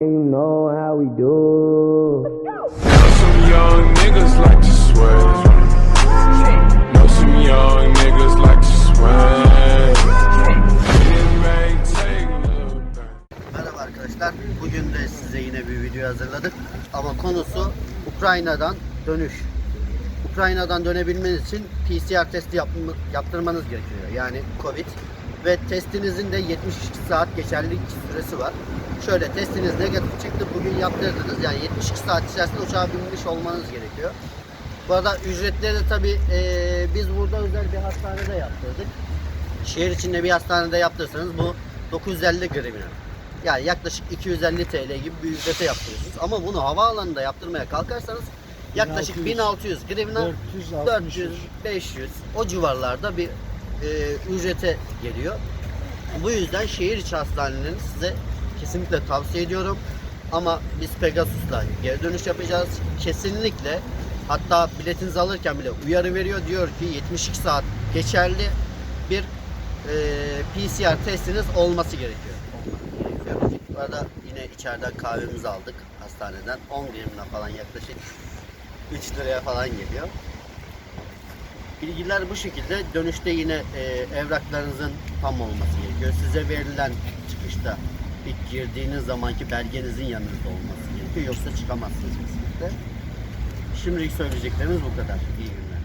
You know how we do. Know some young niggas like to swear. Know some young niggas like to time. Merhaba arkadaşlar. Bugün de size yine bir video hazırladık. Ama konusu Ukrayna'dan dönüş. Ukrayna'dan dönebilmeniz için PCR testi yaptırmanız gerekiyor. Yani Covid. Ve testinizin de 72 saat geçerlilik süresi var. Şöyle testiniz negatif çıktı. Bugün yaptırdınız. Yani 72 saat içerisinde uçağa binmiş olmanız gerekiyor. Bu arada ücretleri tabi biz burada özel bir hastanede yaptırdık. Şehir içinde bir hastanede yaptırsanız bu 950 grivna. Yani yaklaşık 250 TL gibi bir ücrete yaptırıyorsunuz. Ama bunu havaalanında yaptırmaya kalkarsanız yaklaşık 1600, 1600 grivna 400, 400 500 o civarlarda bir e, ücrete geliyor. Bu yüzden şehir içi hastanelerini size kesinlikle tavsiye ediyorum. Ama biz Pegasus'la geri dönüş yapacağız. Kesinlikle hatta biletinizi alırken bile uyarı veriyor. Diyor ki 72 saat geçerli bir e, PCR testiniz olması gerekiyor. Olması gerekiyor. Bu arada yine içeriden kahvemizi aldık hastaneden. 10 gramına falan yaklaşık 3 liraya falan geliyor. Bilgiler bu şekilde. Dönüşte yine e, evraklarınızın tam olması gerekiyor. Size verilen çıkışta ilk girdiğiniz zamanki belgenizin yanınızda olması gerekiyor. Yoksa çıkamazsınız kesinlikle. Şimdilik söyleyeceklerimiz bu kadar. İyi günler.